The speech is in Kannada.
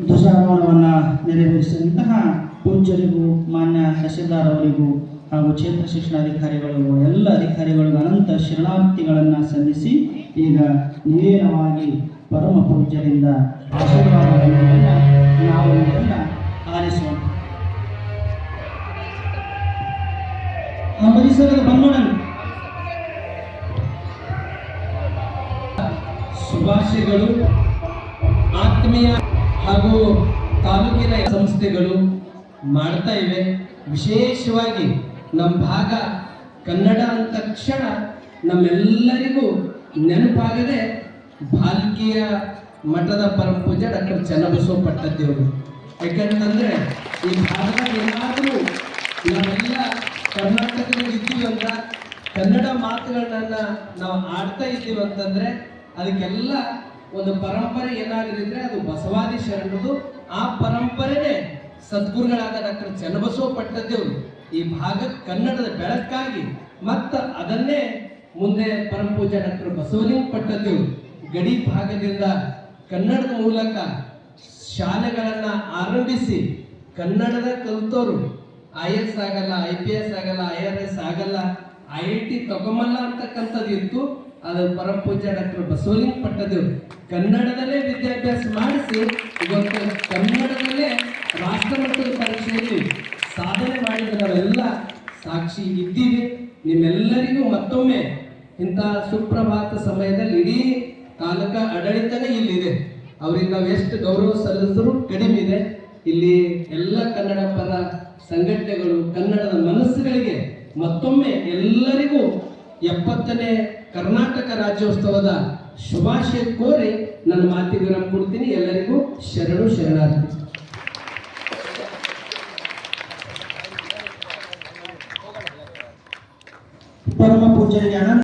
ಧ್ವಜಾರೋಹಣವನ್ನು ನೆರವೇರಿಸಿದಂತಹ ಪೂಜ್ಯರಿಗೂ, ಮಾನ್ಯ ತಹಸೀಲ್ದಾರ್ ಅವರಿಗೂ ಹಾಗೂ ಕ್ಷೇತ್ರ ಶಿಕ್ಷಣಾಧಿಕಾರಿಗಳಿಗೂ ಎಲ್ಲ ಅಧಿಕಾರಿಗಳಿಗೂ ಅನಂತ ಶರಣಾರ್ಥಿಗಳನ್ನು ಸಲ್ಲಿಸಿ ಈಗ ನೇರವಾಗಿ ಪರಮ ಪೂಜ್ಯರಿಂದ ಆಶೀರ್ವಾದವನ್ನು ನಾವು ಆಲಿಸೋಣ. ಪರಿಸರದ ಶುಭಾಶಯಗಳು. ಹಾಗೂ ತಾಲೂಕಿನ ಸಂಸ್ಥೆಗಳು ಮಾಡ್ತಾ ಇವೆ. ವಿಶೇಷವಾಗಿ ನಮ್ಮ ಭಾಗ ಕನ್ನಡ ಅಂದ ತಕ್ಷಣ ನಮ್ಮೆಲ್ಲರಿಗೂ ನೆನಪಾಗದೆ ಭಾಲ್ಕಿಯ ಮಠದ ಪರಮಪೂಜೆ ಡಾಕ್ಟರ್ ಚನ್ನಬಸವ ಪಟ್ಟದೇವರು ಯಾಕಂತಂದ್ರೆ ಈ ಭಾಗದಲ್ಲಿ ಏನಾದರೂ ನಾವೆಲ್ಲ ಕರ್ನಾಟಕದಲ್ಲಿ ಇದ್ದೀವಿ ಅಂತ, ಕನ್ನಡ ಮಾತುಗಳನ್ನ ನಾವು ಆಡ್ತಾ ಇದ್ದೀವಿ ಅಂತಂದ್ರೆ ಅದಕ್ಕೆಲ್ಲ ಒಂದು ಪರಂಪರೆ ಏನಾಗದಿದ್ರೆ ಅದು ಬಸವಾದಿ ಶರಣರು ಆ ಪರಂಪರೆನೇ ಸದ್ಗುರುಗಳಾದ ಡಾಕ್ಟರ್ ಚನ್ನಬಸವ ಪಟ್ಟದೇವರು ಈ ಭಾಗಕ್ಕೆ ಕನ್ನಡದ ಬೆಳಕಾಗಿ ಮತ್ತ ಅದನ್ನೇ ಮುಂದೆ ಪರಮಪೂಜ ಡಾಕ್ಟರ್ ಬಸವಲಿಂಗ ಪಟ್ಟದೇವರು ಗಡಿ ಭಾಗದಿಂದ ಕನ್ನಡದ ಮೂಲಕ ಶಾಲೆಗಳನ್ನ ಆರಂಭಿಸಿ ಕನ್ನಡದ ಕಲಿತೋರು. ಐ ಎಸ್ ಆಗಲ್ಲ, ಐ ಪಿ ಎಸ್ ಆಗಲ್ಲ, ಐ ಆರ್ ಎಸ್ ಆಗಲ್ಲ. ಐ ಐ ಟಿ ತಗೊಂಬಲ್ಲ ಅಂತಕ್ಕಂಥದ್ದು ಇತ್ತು ಅದು ಪರಮ ಪೂಜ್ಯ ಡಾಕ್ಟರ್ ಬಸವಲಿಂಗ ಪಟ್ಟದೇವ್ ಕನ್ನಡದಲ್ಲೇ ವಿದ್ಯಾಭ್ಯಾಸ ಮಾಡಿಸಿ, ಇವತ್ತು ಕನ್ನಡದಲ್ಲೇ ರಾಷ್ಟ್ರಮಟ್ಟದ ಪರೀಕ್ಷೆಯಲ್ಲಿ ಸಾಧನೆ ಮಾಡಿದ ನಾವೆಲ್ಲ ಸಾಕ್ಷಿ ಇದ್ದೀವಿ. ನಿಮ್ಮೆಲ್ಲರಿಗೂ ಮತ್ತೊಮ್ಮೆ ಇಂಥ ಸುಪ್ರಭಾತ ಸಮಯದಲ್ಲಿ ಇಡೀ ತಾಲೂಕ ಆಡಳಿತನೇ ಇಲ್ಲಿದೆ. ಅವ್ರಿಗೆ ನಾವು ಎಷ್ಟು ಗೌರವ ಸಲ್ಲಿಸಿದ್ರು ಕಡಿಮೆ ಇದೆ. ಇಲ್ಲಿ ಎಲ್ಲ ಕನ್ನಡ ಪರ ಸಂಘಟನೆಗಳು ಕನ್ನಡದ ಮನಸ್ಸುಗಳಿಗೆ ಮತ್ತೊಮ್ಮೆ ಎಲ್ಲರಿಗೂ ಎಪ್ಪತ್ತನೇ ಕರ್ನಾಟಕ ರಾಜ್ಯೋತ್ಸವದ ಶುಭಾಶಯ ಕೋರಿ ನನ್ನ ಮಾತಿಗೆ ವಿರಾಮ ಕೊಡ್ತೀನಿ. ಎಲ್ಲರಿಗೂ ಶರಣು ಶರಣಾರ್ಥಿ. ಪರಮ ಪೂಜೆ